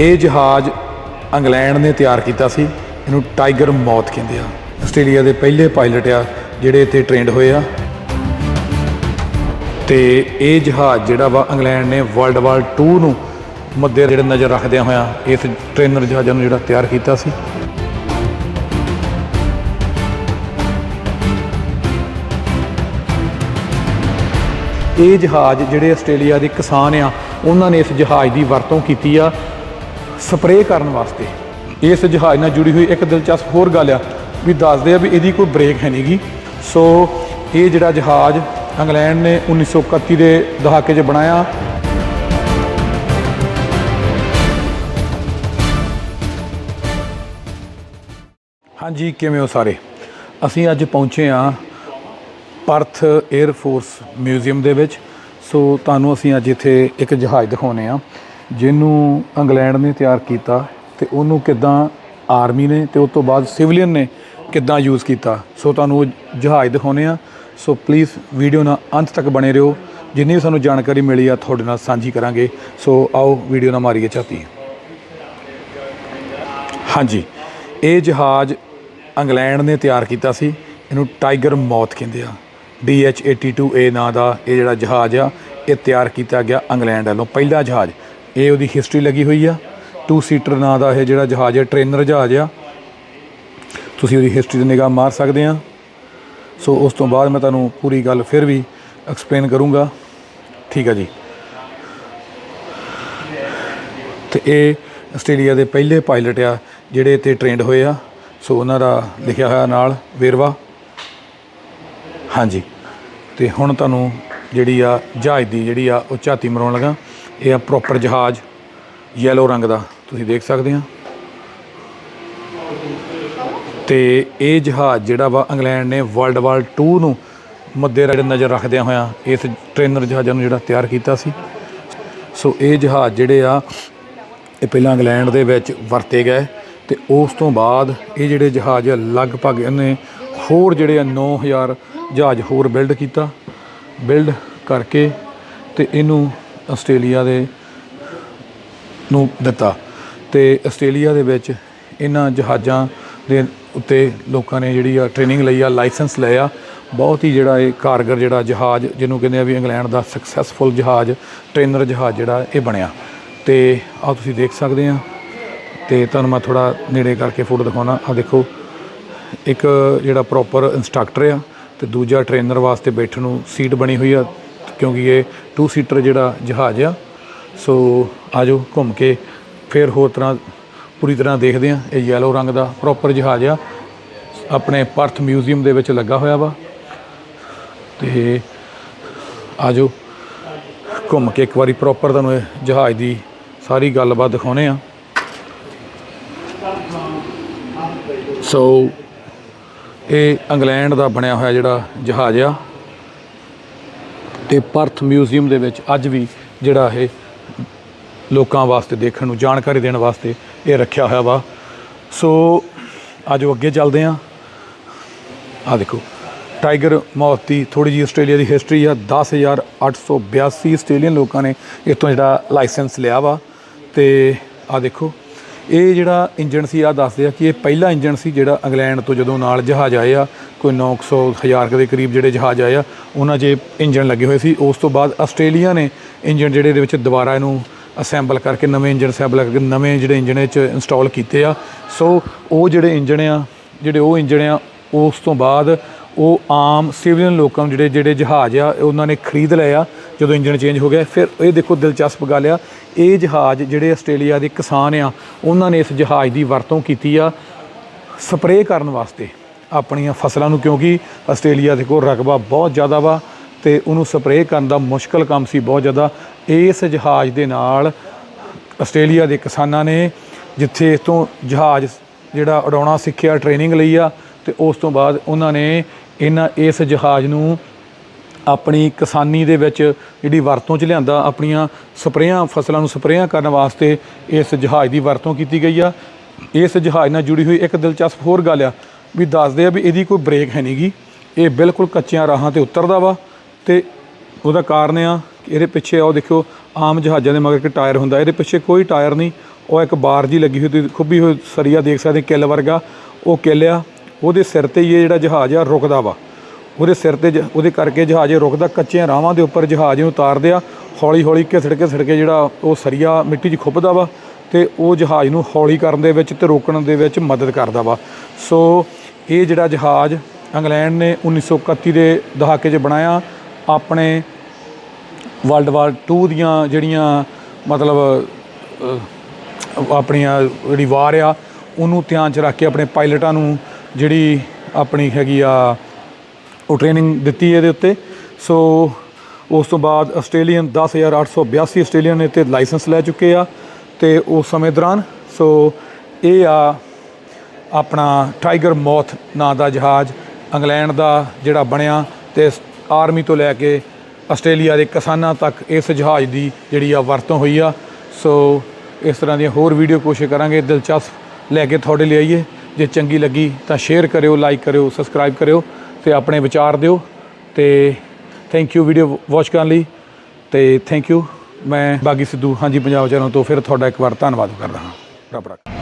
ਇਹ ਜਹਾਜ਼ ਇੰਗਲੈਂਡ ਨੇ ਤਿਆਰ ਕੀਤਾ ਸੀ। ਇਹਨੂੰ ਟਾਈਗਰ ਮੌਤ ਕਹਿੰਦੇ ਆ। ਆਸਟ੍ਰੇਲੀਆ ਦੇ ਪਹਿਲੇ ਪਾਇਲਟ ਆ, ਜਿਹੜੇ ਇੱਥੇ ਟ੍ਰੇਨਡ ਹੋਏ ਆ। ਤੇ ਇਹ ਜਹਾਜ਼ ਜਿਹੜਾ ਵਾ ਇੰਗਲੈਂਡ ਨੇ ਵਰਲਡ ਵਾਰ 2 ਨੂੰ ਮੱਦੇ ਜਿਹੜੇ ਨਜ਼ਰ ਰੱਖਦਿਆਂ ਹੋਇਆਂ ਇਸ ਟ੍ਰੇਨਰ ਜਹਾਜ਼ਾਂ ਨੂੰ ਜਿਹੜਾ ਤਿਆਰ ਕੀਤਾ ਸੀ। ਇਹ ਜਹਾਜ਼ ਜਿਹੜੇ ਆਸਟ੍ਰੇਲੀਆ ਦੇ ਕਿਸਾਨ ਆ, ਉਹਨਾਂ ਨੇ ਇਸ ਜਹਾਜ਼ ਦੀ ਵਰਤੋਂ ਕੀਤੀ ਆ। ਸਪਰੇਅ ਕਰਨ ਵਾਸਤੇ। ਇਸ ਜਹਾਜ਼ ਨਾਲ ਜੁੜੀ ਹੋਈ ਇੱਕ ਦਿਲਚਸਪ ਹੋਰ ਗੱਲ ਆ ਵੀ ਦੱਸਦੇ ਆ ਵੀ ਇਹਦੀ ਕੋਈ ਬ੍ਰੇਕ ਹੈ ਨਹੀਂਗੀ ਸੋ ਇਹ ਜਿਹੜਾ ਜਹਾਜ਼ ਇੰਗਲੈਂਡ ਨੇ 1931 ਦੇ ਦਹਾਕੇ 'ਚ ਬਣਾਇਆ। ਹਾਂਜੀ, ਕਿਵੇਂ ਹੋ ਸਾਰੇ? ਅਸੀਂ ਅੱਜ ਪਹੁੰਚੇ ਆ ਪਰਥ 에ਅਰ ਫੋਰਸ ਮਿਊਜ਼ੀਅਮ ਦੇ ਵਿੱਚ। ਸੋ ਤੁਹਾਨੂੰ ਅਸੀਂ ਅੱਜ ਇੱਥੇ ਇੱਕ ਜਹਾਜ਼ ਦਿਖਾਉਨੇ ਆ ਜਿਹਨੂੰ ਇੰਗਲੈਂਡ ਨੇ ਤਿਆਰ ਕੀਤਾ ਤੇ ਉਹਨੂੰ ਕਿੱਦਾਂ ਆਰਮੀ ਨੇ ਤੇ ਉਸ ਤੋਂ ਬਾਅਦ ਸਿਵਲੀਅਨ ਨੇ ਕਿੱਦਾਂ ਯੂਜ਼ ਕੀਤਾ। ਸੋ ਤੁਹਾਨੂੰ ਉਹ ਜਹਾਜ਼ ਦਿਖਾਉਨੇ ਆ ਸੋ ਪਲੀਜ਼ ਵੀਡੀਓ ਨਾਲ ਅੰਤ ਤੱਕ ਬਣੇ ਰਹੋ। ਜਿੰਨੀ ਵੀ ਸਾਨੂੰ ਜਾਣਕਾਰੀ ਮਿਲੀ ਆ, ਤੁਹਾਡੇ ਨਾਲ ਸਾਂਝੀ ਕਰਾਂਗੇ। ਸੋ ਆਓ ਵੀਡੀਓ ਨਾਲ ਮਾਰੀਏ ਝਾਤੀ। ਹਾਂਜੀ, ਇਹ ਜਹਾਜ਼ ਇੰਗਲੈਂਡ ਨੇ ਤਿਆਰ ਕੀਤਾ ਸੀ। ਇਹਨੂੰ ਟਾਈਗਰ ਮੌਤ ਕਹਿੰਦੇ ਆ। DH82A ਨਾਂ ਦਾ ਇਹ ਜਿਹੜਾ ਜਹਾਜ਼ ਆ, ਇਹ ਤਿਆਰ ਕੀਤਾ ਗਿਆ ਇੰਗਲੈਂਡ ਵੱਲੋਂ। ਪਹਿਲਾ ਜਹਾਜ਼ ਇਹ ਉਹਦੀ ਹਿਸਟਰੀ ਲੱਗੀ ਹੋਈ ਆ। ਟੂ ਸੀਟਰ ਨਾਂ ਦਾ ਇਹ ਜਿਹੜਾ ਜਹਾਜ਼ ਹੈ ਟ੍ਰੇਨਰ ਜਹਾਜ਼ ਆ। ਤੁਸੀਂ ਉਹਦੀ ਹਿਸਟਰੀ ਤੇ ਨਿਗਾਹ ਮਾਰ ਸਕਦੇ ਆ। ਸੋ ਉਸ ਤੋਂ ਬਾਅਦ ਮੈਂ ਤੁਹਾਨੂੰ ਪੂਰੀ ਗੱਲ ਫਿਰ ਵੀ ਐਕਸਪਲੇਨ ਕਰੂੰਗਾ। ਠੀਕ ਆ ਜੀ। ਤੇ ਇਹ ਆਸਟ੍ਰੇਲੀਆ ਦੇ ਪਹਿਲੇ ਪਾਇਲਟ ਆ, ਜਿਹੜੇ ਇੱਥੇ ਟ੍ਰੇਨਡ ਹੋਏ ਆ। ਸੋ ਉਹਨਾਂ ਦਾ ਲਿਖਿਆ ਹੋਇਆ ਨਾਲ ਵੇਰਵਾ। ਹਾਂਜੀ। ਤੇ ਹੁਣ ਤੁਹਾਨੂੰ ਜਿਹੜੀ ਆ ਜਹਾਜ਼ ਦੀ ਜਿਹੜੀ ਆ, ਉਹ ਝਾਤੀ ਮਰਾਉਣ ਲੱਗਾ। ਇਹ ਆ ਪ੍ਰੋਪਰ ਜਹਾਜ਼ ਯੈਲੋ ਰੰਗ ਦਾ। ਤੁਸੀਂ ਦੇਖ ਸਕਦੇ ਆ। ਤੇ ਇਹ ਜਹਾਜ਼ ਜਿਹੜਾ ਵਾ ਇੰਗਲੈਂਡ ਨੇ ਵਰਲਡ ਵਾਰ 2 ਨੂੰ ਮੱਦੇ ਨਜ਼ਰ ਰੱਖਦਿਆਂ ਹੋਇਆਂ ਇਸ ਟ੍ਰੇਨਰ ਜਹਾਜ਼ਾਂ ਨੂੰ ਜਿਹੜਾ ਤਿਆਰ ਕੀਤਾ ਸੀ। ਸੋ ਇਹ ਜਹਾਜ਼ ਜਿਹੜੇ ਆ ਇਹ ਪਹਿਲਾਂ ਇੰਗਲੈਂਡ ਦੇ ਵਿੱਚ ਵਰਤੇ ਗਏ ਤੇ ਉਸ ਤੋਂ ਬਾਅਦ ਇਹ ਜਿਹੜੇ ਜਹਾਜ਼ ਆ, ਲਗਭਗ ਇਹਨੇ ਹੋਰ ਜਿਹੜੇ ਆ 9000 ਜਹਾਜ਼ ਹੋਰ ਬਿਲਡ ਕੀਤਾ। ਬਿਲਡ ਕਰਕੇ ਤੇ ਇਹਨੂੰ ਆਸਟ੍ਰੇਲੀਆ ਦੇ ਨੂੰ ਦਿੱਤਾ। ਤੇ ਆਸਟ੍ਰੇਲੀਆ ਦੇ ਵਿੱਚ ਇਹਨਾਂ ਜਹਾਜ਼ਾਂ ਦੇ ਉੱਤੇ ਲੋਕਾਂ ਨੇ ਜਿਹੜੀ ਆ ਟ੍ਰੇਨਿੰਗ ਲਈ ਆ ਲਾਇਸੈਂਸ ਲਿਆ ਬਹੁਤ ਹੀ ਜਿਹੜਾ ਇਹ ਕਾਰਗਰ ਜਿਹੜਾ ਜਹਾਜ਼, ਜਿਹਨੂੰ ਕਹਿੰਦੇ ਆ ਵੀ ਇੰਗਲੈਂਡ ਦਾ ਸਕਸੈਸਫੁਲ ਜਹਾਜ਼ ਟ੍ਰੇਨਰ ਜਹਾਜ਼ ਜਿਹੜਾ ਇਹ ਬਣਿਆ। ਤੇ ਆ ਤੁਸੀਂ ਦੇਖ ਸਕਦੇ ਆ। ਤੇ ਤੁਹਾਨੂੰ ਮੈਂ ਥੋੜਾ ਨੇੜੇ ਕਰਕੇ ਫੋਟੋ ਦਿਖਾਉਣਾ। ਆ ਦੇਖੋ, ਇੱਕ ਜਿਹੜਾ ਪ੍ਰੋਪਰ ਇਨਸਟ੍ਰਕਟਰ ਆ ਤੇ ਦੂਜਾ ਟ੍ਰੇਨਰ ਵਾਸਤੇ ਬੈਠਣ ਨੂੰ ਸੀਟ ਬਣੀ ਹੋਈ ਆ। ਕਿਉਂਕਿ ਇਹ ਟੂ ਸੀਟਰ ਜਿਹੜਾ ਜਹਾਜ਼ ਆ, ਸੋ ਆਜੋ ਘੁੰਮ ਕੇ ਫਿਰ ਹੋਰ ਤਰ੍ਹਾਂ ਪੂਰੀ ਤਰ੍ਹਾਂ ਦੇਖਦੇ ਆ ਇਹ ਯੈਲੋ ਰੰਗ ਦਾ ਪ੍ਰੋਪਰ ਜਹਾਜ਼ ਆ। ਆਪਣੇ ਪਰਥ ਮਿਊਜ਼ੀਅਮ ਦੇ ਵਿੱਚ ਲੱਗਾ ਹੋਇਆ ਵਾ। ਤੇ ਆਜੋ ਘੁੰਮ ਕੇ ਇੱਕ ਵਾਰੀ ਪ੍ਰੋਪਰ ਤੁਹਾਨੂੰ ਇਹ ਜਹਾਜ਼ ਦੀ ਸਾਰੀ ਗੱਲਬਾਤ ਦਿਖਾਉਨੇ ਆ। ਸੋ ਇਹ ਇੰਗਲੈਂਡ ਦਾ ਬਣਿਆ ਹੋਇਆ ਜਿਹੜਾ ਜਹਾਜ਼ ਆ। ਤੇ ਪਰਥ ਮਿਊਜ਼ੀਅਮ ਦੇ ਵਿੱਚ ਅੱਜ ਵੀ ਜਿਹੜਾ ਇਹ ਲੋਕਾਂ ਵਾਸਤੇ ਦੇਖਣ ਨੂੰ, ਜਾਣਕਾਰੀ ਦੇਣ ਵਾਸਤੇ ਇਹ ਰੱਖਿਆ ਹੋਇਆ ਵਾ। ਸੋ ਆਜੋ ਅੱਗੇ ਚੱਲਦੇ ਆ। ਆ ਦੇਖੋ, ਟਾਈਗਰ ਮੌਤ ਦੀ ਥੋੜੀ ਜਿਹੀ ਆਸਟ੍ਰੇਲੀਆ ਦੀ ਹਿਸਟਰੀ ਆ। 10882 ਆਸਟ੍ਰੇਲੀਅਨ ਲੋਕਾਂ ਨੇ ਇੱਥੋਂ ਜਿਹੜਾ ਲਾਇਸੈਂਸ ਲਿਆ ਵਾ। ਤੇ ਆ ਦੇਖੋ, ਇਹ ਜਿਹੜਾ ਇੰਜਨ ਸੀ ਆ ਦੱਸਦੇ ਆ ਕਿ ਇਹ ਪਹਿਲਾ ਇੰਜਨ ਸੀ ਜਿਹੜਾ ਇੰਗਲੈਂਡ ਤੋਂ ਜਦੋਂ ਨਾਲ ਜਹਾਜ਼ ਆਏ ਆ। ਕੋਈ 900 ਹਜ਼ਾਰ ਦੇ ਕਰੀਬ ਜਿਹੜੇ ਜਹਾਜ਼ ਆਏ ਆ, ਉਹਨਾਂ 'ਚ ਇੰਜਨ ਲੱਗੇ ਹੋਏ ਸੀ। ਉਸ ਤੋਂ ਬਾਅਦ ਆਸਟ੍ਰੇਲੀਆ ਨੇ ਇੰਜਨ ਜਿਹੜੇ ਦੇ ਵਿੱਚ ਦੁਬਾਰਾ ਇਹਨੂੰ ਅਸੈਂਬਲ ਕਰਕੇ, ਨਵੇਂ ਇੰਜਨ ਅਸੈਂਬਲ ਕਰਕੇ, ਨਵੇਂ ਜਿਹੜੇ ਇੰਜਨ ਇਹ 'ਚ ਇੰਸਟਾਲ ਕੀਤੇ ਆ। ਸੋ ਉਹ ਜਿਹੜੇ ਇੰਜਨ ਆ, ਜਿਹੜੇ ਉਹ ਇੰਜਨ ਆ, ਉਸ ਤੋਂ ਬਾਅਦ ਉਹ ਆਮ ਸਿਵਲੀਅਨ ਲੋਕਾਂ ਨੂੰ ਜਿਹੜੇ ਜਿਹੜੇ ਜਹਾਜ਼ ਆ ਉਹਨਾਂ ਨੇ ਖਰੀਦ ਲਏ ਆ। ਜਦੋਂ ਇੰਜਨ ਚੇਂਜ ਹੋ ਗਿਆ, ਫਿਰ ਇਹ ਦੇਖੋ ਦਿਲਚਸਪ ਗੱਲ ਆ, ਇਹ ਜਹਾਜ਼ ਜਿਹੜੇ ਆਸਟ੍ਰੇਲੀਆ ਦੇ ਕਿਸਾਨ ਆ, ਉਹਨਾਂ ਨੇ ਇਸ ਜਹਾਜ਼ ਦੀ ਵਰਤੋਂ ਕੀਤੀ ਆ ਸਪਰੇਅ ਕਰਨ ਵਾਸਤੇ। ਆਪਣੀਆਂ ਫਸਲਾਂ ਨੂੰ, ਕਿਉਂਕਿ ਆਸਟ੍ਰੇਲੀਆ ਦੇ ਕੋਲ ਰਕਬਾ ਬਹੁਤ ਜ਼ਿਆਦਾ ਵਾ ਤੇ ਉਹਨੂੰ ਸਪਰੇਅ ਕਰਨ ਦਾ ਮੁਸ਼ਕਲ ਕੰਮ ਸੀ ਬਹੁਤ ਜ਼ਿਆਦਾ। ਇਸ ਜਹਾਜ਼ ਦੇ ਨਾਲ ਆਸਟ੍ਰੇਲੀਆ ਦੇ ਕਿਸਾਨਾਂ ਨੇ ਜਿੱਥੇ ਇਸ ਤੋਂ ਜਹਾਜ਼ ਜਿਹੜਾ ਉਡਾਉਣਾ ਸਿੱਖਿਆ ਟ੍ਰੇਨਿੰਗ ਲਈ ਆ ਤੇ ਉਸ ਤੋਂ ਬਾਅਦ ਉਹਨਾਂ ਨੇ ਇਹਨਾਂ ਇਸ ਜਹਾਜ਼ ਨੂੰ ਆਪਣੀ ਕਿਸਾਨੀ ਦੇ ਵਿੱਚ ਜਿਹੜੀ ਵਰਤੋਂ 'ਚ ਲਿਆਂਦਾ, ਆਪਣੀਆਂ ਸਪਰੇਆਂ, ਫਸਲਾਂ ਨੂੰ ਸਪਰੇਆਂ ਕਰਨ ਵਾਸਤੇ ਇਸ ਜਹਾਜ਼ ਦੀ ਵਰਤੋਂ ਕੀਤੀ ਗਈ ਆ। ਇਸ ਜਹਾਜ਼ ਨਾਲ ਜੁੜੀ ਹੋਈ ਇੱਕ ਦਿਲਚਸਪ ਹੋਰ ਗੱਲ ਆ। ਵੀ ਦੱਸਦੇ ਆ ਵੀ ਇਹਦੀ ਕੋਈ ਬ੍ਰੇਕ ਹੈ ਨਹੀਂਗੀ ਇਹ ਬਿਲਕੁਲ ਕੱਚਿਆਂ ਰਾਹਾਂ ਤੇ ਉਤਰਦਾ ਵਾ ਤੇ ਉਹਦਾ ਕਾਰਨ ਆ ਕਿ ਇਹਦੇ ਪਿੱਛੇ ਆਓ ਦੇਖਿਓ, ਆਮ ਜਹਾਜ਼ਾਂ ਦੇ ਮਗਰ ਇੱਕ ਟਾਇਰ ਹੁੰਦਾ। ਇਹਦੇ ਪਿੱਛੇ ਕੋਈ ਟਾਇਰ ਨਹੀਂ। ਉਹ ਇੱਕ ਬਾਰ ਜੀ ਲੱਗੀ ਹੋਈ ਤੁਸੀਂ ਖੁੱਬੀ ਹੋਈ ਸਰੀਆ ਦੇਖ ਸਕਦੇ ਕਿੱਲ ਵਰਗਾ। ਉਹ ਕਿੱਲ ਆ। ਉਹਦੇ ਸਿਰ ਤੇ ਹੀ ਇਹ ਜਿਹੜਾ ਜਹਾਜ਼ ਆ, ਰੁਕਦਾ ਵਾ। ਉਹਦੇ ਸਿਰ ਤੇ ਜ- ਉਹਦੇ ਕਰਕੇ ਜਹਾਜ਼ ਰੁਕਦਾ। ਕੱਚੀਆਂ ਰਾਹਾਂ ਦੇ ਉੱਪਰ ਜਹਾਜ਼ ਨੂੰ ਉਤਾਰਦੇ ਆ। ਹੌਲੀ ਹੌਲੀ ਘਿਸੜ ਘਿਸੜ ਕੇ ਜਿਹੜਾ ਉਹ ਸਰੀਆ ਮਿੱਟੀ 'ਚ ਖੁੱਬਦਾ ਵਾ ਤੇ ਉਹ ਜਹਾਜ਼ ਨੂੰ ਹੌਲੀ ਕਰਨ ਦੇ ਵਿੱਚ ਤੇ ਰੋਕਣ ਦੇ ਵਿੱਚ ਮਦਦ ਕਰਦਾ ਵਾ। ਸੋ ਇਹ ਜਿਹੜਾ ਜਹਾਜ਼ ਇੰਗਲੈਂਡ ਨੇ 1931 ਦੇ ਦਹਾਕੇ 'ਚ ਬਣਾਇਆ, ਆਪਣੇ ਵਰਲਡ ਵਾਰ 2 ਦੀਆਂ ਜਿਹੜੀਆਂ ਮਤਲਬ ਆਪਣੀਆਂ ਜਿਹੜੀ ਵਾਰ ਆ, ਉਹਨੂੰ ਧਿਆਨ 'ਚ ਰੱਖ ਕੇ ਆਪਣੇ ਪਾਇਲਟਾਂ ਨੂੰ ਜਿਹੜੀ ਆਪਣੀ ਹੈਗੀ ਆ, ਉਹ ਟ੍ਰੇਨਿੰਗ ਦਿੱਤੀ ਇਹਦੇ ਉੱਤੇ। ਸੋ ਉਸ ਤੋਂ ਬਾਅਦ ਆਸਟ੍ਰੇਲੀਅਨ 10882 ਆਸਟ੍ਰੇਲੀਅਨ ਨੇ ਤੇ ਲਾਇਸੈਂਸ ਲੈ ਚੁੱਕੇ ਆ, ਤੇ ਉਸ ਸਮੇਂ ਦੌਰਾਨ, ਸੋ ਇਹ ਆ ਆਪਣਾ ਟਾਈਗਰ ਮੌਥ ਨਾਂ ਦਾ ਜਹਾਜ਼ ਇੰਗਲੈਂਡ ਦਾ ਜਿਹੜਾ ਬਣਿਆ ਤੇ ਆਰਮੀ ਤੋਂ ਲੈ ਕੇ ਆਸਟ੍ਰੇਲੀਆ ਦੇ ਕਿਸਾਨਾਂ ਤੱਕ ਇਸ ਜਹਾਜ਼ ਦੀ ਜਿਹੜੀ ਆ ਵਰਤੋਂ ਹੋਈ ਆ। ਸੋ ਇਸ ਤਰ੍ਹਾਂ ਦੀਆਂ ਹੋਰ ਵੀਡੀਓ ਕੋਸ਼ਿਸ਼ ਕਰਾਂਗੇ, ਦਿਲਚਸਪ ਲੈ ਕੇ ਤੁਹਾਡੇ ਲਈ ਆਈਏ। ਜੇ ਚੰਗੀ ਲੱਗੀ ਤਾਂ ਸ਼ੇਅਰ ਕਰਿਓ, ਲਾਈਕ ਕਰਿਓ, ਸਬਸਕ੍ਰਾਈਬ ਕਰਿਓ ਤੇ ਆਪਣੇ ਵਿਚਾਰ ਦਿਓ। ਤੇ ਥੈਂਕ ਯੂ ਵੀਡੀਓ ਵਾਚ ਕਰਨ ਲਈ। ਤੇ ਥੈਂਕ ਯੂ ਮੈਂ ਬਾਗੀ ਸਿੱਧੂ, ਹਾਂਜੀ ਪੰਜਾਬ ਚੈਨਲ ਤੋਂ ਫਿਰ ਤੁਹਾਡਾ ਇੱਕ ਵਾਰ ਧੰਨਵਾਦ ਕਰਦਾ ਹਾਂ। ਰੱਬ ਰੱਖ।